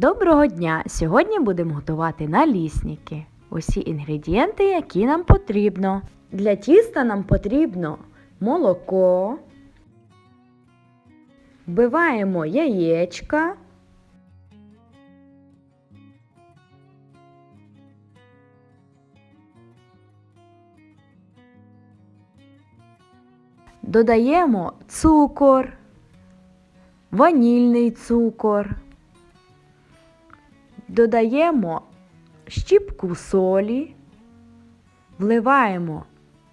Доброго дня! Сьогодні будемо готувати налісники. Усі інгредієнти, які нам потрібно. Для тіста нам потрібно молоко. Вбиваємо яєчка. Додаємо цукор, ванільний цукор. Додаємо щіпку солі, вливаємо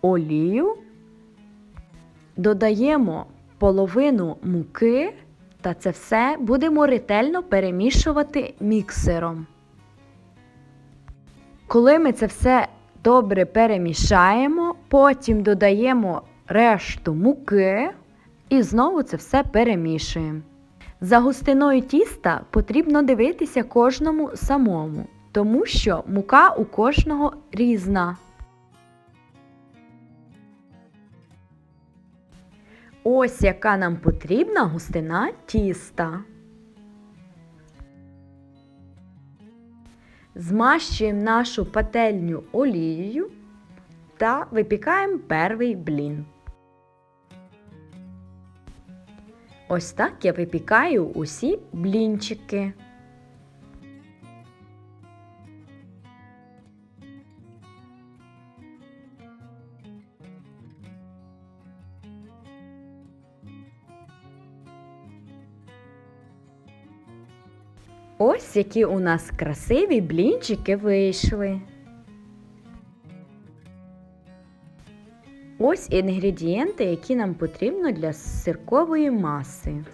олію, додаємо половину муки та це все будемо ретельно перемішувати міксером. Коли ми це все добре перемішаємо, потім додаємо решту муки і знову це все перемішуємо. За густиною тіста потрібно дивитися кожному самому, тому що мука у кожного різна. Ось яка нам потрібна густина тіста. Змащуємо нашу пательню олією та випікаємо перший блін. Ось так я випікаю усі блінчики. Ось які у нас красиві блінчики вийшли. Ось інгредієнти, які нам потрібно для сиркової маси.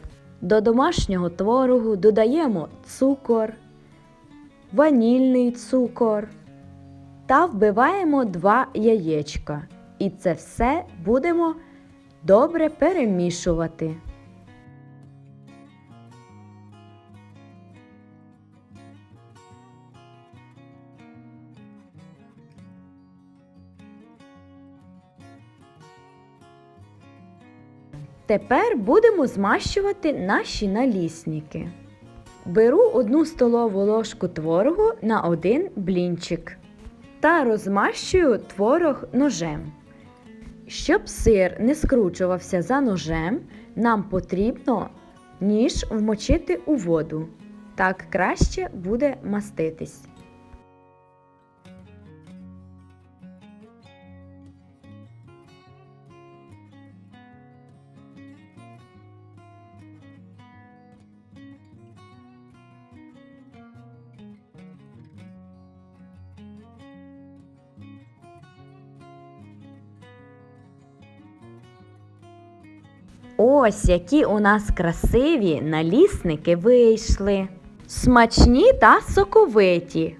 До домашнього творогу додаємо цукор, ванільний цукор та вбиваємо 2 яєчка. І це все будемо добре перемішувати. Тепер будемо змащувати наші налісники. Беру одну столову ложку творогу на один блінчик та розмащую творог ножем. Щоб сир не скручувався за ножем, нам потрібно ніж вмочити у воду. Так краще буде маститись. Ось які у нас красиві налісники вийшли. Смачні та соковиті.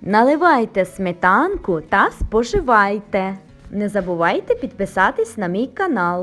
Наливайте сметанку та споживайте. Не забувайте підписатись на мій канал.